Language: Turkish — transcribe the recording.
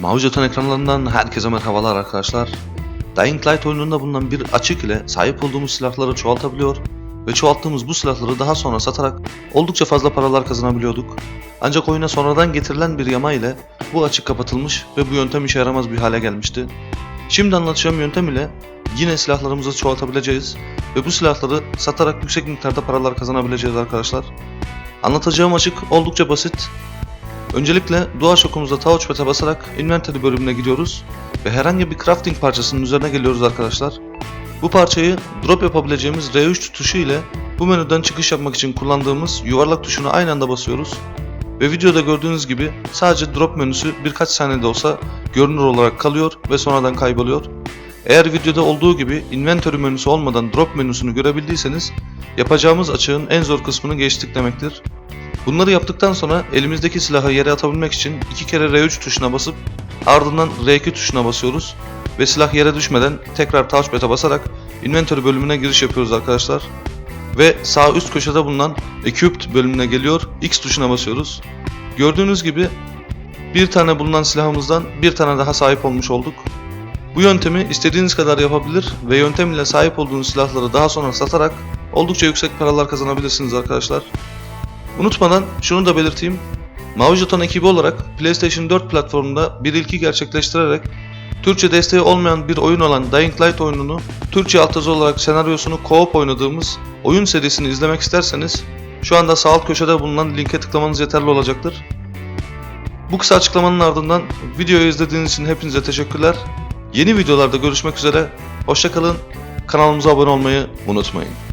Mavi Jeton ekranlarından herkese merhabalar arkadaşlar. Dying Light oyununda bulunan bir açık ile sahip olduğumuz silahları çoğaltabiliyor ve çoğalttığımız bu silahları daha sonra satarak oldukça fazla paralar kazanabiliyorduk. Ancak oyuna sonradan getirilen bir yama ile bu açık kapatılmış ve bu yöntem işe yaramaz bir hale gelmişti. Şimdi anlatacağım yöntem ile yine silahlarımızı çoğaltabileceğiz ve bu silahları satarak yüksek miktarda paralar kazanabileceğiz arkadaşlar. Anlatacağım açık oldukça basit Öncelikle DualShock'umuzda Touchpad'e basarak Inventory bölümüne gidiyoruz ve herhangi bir crafting parçasının üzerine geliyoruz arkadaşlar. Bu parçayı drop yapabileceğimiz R3 tuşu ile bu menüden çıkış yapmak için kullandığımız yuvarlak tuşuna aynı anda basıyoruz. Ve videoda gördüğünüz gibi sadece drop menüsü birkaç saniyede olsa görünür olarak kalıyor ve sonradan kayboluyor. Eğer videoda olduğu gibi inventory menüsü olmadan drop menüsünü görebildiyseniz yapacağımız açığın en zor kısmını geçtik demektir. Bunları yaptıktan sonra elimizdeki silahı yere atabilmek için iki kere R3 tuşuna basıp ardından R2 tuşuna basıyoruz ve silah yere düşmeden tekrar touchpad'e basarak inventory bölümüne giriş yapıyoruz arkadaşlar. Ve sağ üst köşede bulunan equipped bölümüne geliyor X tuşuna basıyoruz. Gördüğünüz gibi bir tane bulunan silahımızdan bir tane daha sahip olmuş olduk. Bu yöntemi istediğiniz kadar yapabilir ve yöntem ile sahip olduğunuz silahları daha sonra satarak oldukça yüksek paralar kazanabilirsiniz arkadaşlar. Unutmadan şunu da belirteyim. Mavi Jeton ekibi olarak PlayStation 4 platformunda bir ilki gerçekleştirerek Türkçe desteği olmayan bir oyun olan Dying Light oyununu Türkçe altyazı olarak senaryosunu co-op oynadığımız oyun serisini izlemek isterseniz şu anda sağ alt köşede bulunan linke tıklamanız yeterli olacaktır. Bu kısa açıklamanın ardından videoyu izlediğiniz için hepinize teşekkürler. Yeni videolarda görüşmek üzere. Hoşçakalın. Kanalımıza abone olmayı unutmayın.